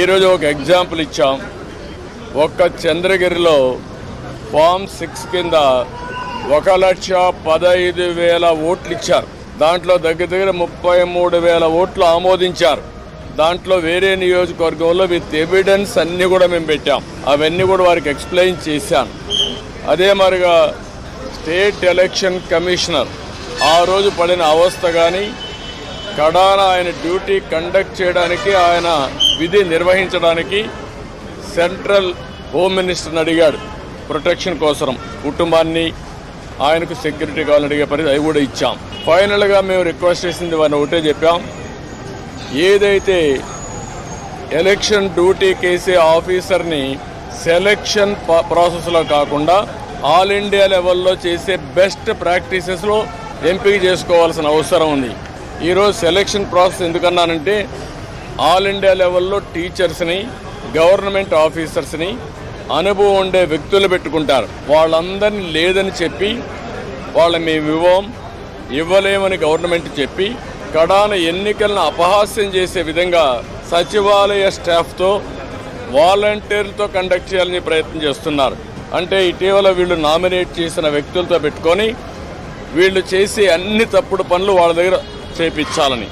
ఈరోజు ఒక ఎగ్జాంపుల్ ఇచ్చాం. ఒక్క చంద్రగిరిలో ఫామ్ సిక్స్ కింద ఒక లక్ష పదహైదు వేల ఓట్లు ఇచ్చారు. దాంట్లో దగ్గర దగ్గర ముప్పై మూడు వేల ఓట్లు ఆమోదించారు. దాంట్లో వేరే నియోజకవర్గంలో విత్ ఎవిడెన్స్ అన్నీ కూడా మేము పెట్టాం. అవన్నీ కూడా వారికి ఎక్స్ప్లెయిన్ చేశాను. అదే మరిగా స్టేట్ ఎలక్షన్ కమిషనర్ ఆ రోజు పడిన అవస్థ కానీ కడాన ఆయన డ్యూటీ కండక్ట్ చేయడానికి ఆయన విధి నిర్వహించడానికి సెంట్రల్ హోమ్ మినిస్టర్ని అడిగాడు. ప్రొటెక్షన్ కోసం కుటుంబాన్ని ఆయనకు సెక్యూరిటీ కావాలని అడిగే పరిధి అవి కూడా ఇచ్చాం. ఫైనల్గా మేము రిక్వెస్ట్ చేసింది వారిని ఒకటే చెప్పాం. ఏదైతే ఎలక్షన్ డ్యూటీ కేసే ఆఫీసర్ని సెలక్షన్ ప్రాసెస్లో కాకుండా ఆల్ ఇండియా లెవెల్లో చేసే బెస్ట్ ప్రాక్టీసెస్లో ఎంపిక చేసుకోవాల్సిన అవసరం ఉంది. ఈరోజు సెలక్షన్ ప్రాసెస్ ఎందుకన్నానంటే ఆల్ ఇండియా లెవెల్లో టీచర్స్ని గవర్నమెంట్ ఆఫీసర్స్ని అనుభవం ఉండే వ్యక్తులు పెట్టుకుంటారు. వాళ్ళందరినీ లేదని చెప్పి వాళ్ళ మేము ఇవ్వం ఇవ్వలేమని గవర్నమెంట్ చెప్పి కడాన ఎన్నికలను అపహాస్యం చేసే విధంగా సచివాలయ స్టాఫ్తో వాలంటీర్లతో కండక్ట్ చేయాలని ప్రయత్నం చేస్తున్నారు. అంటే ఇటీవల వీళ్ళు నామినేట్ చేసిన వ్యక్తులతో పెట్టుకొని వీళ్ళు చేసే అన్ని తప్పుడు పనులు వాళ్ళ దగ్గర చేపించాలని.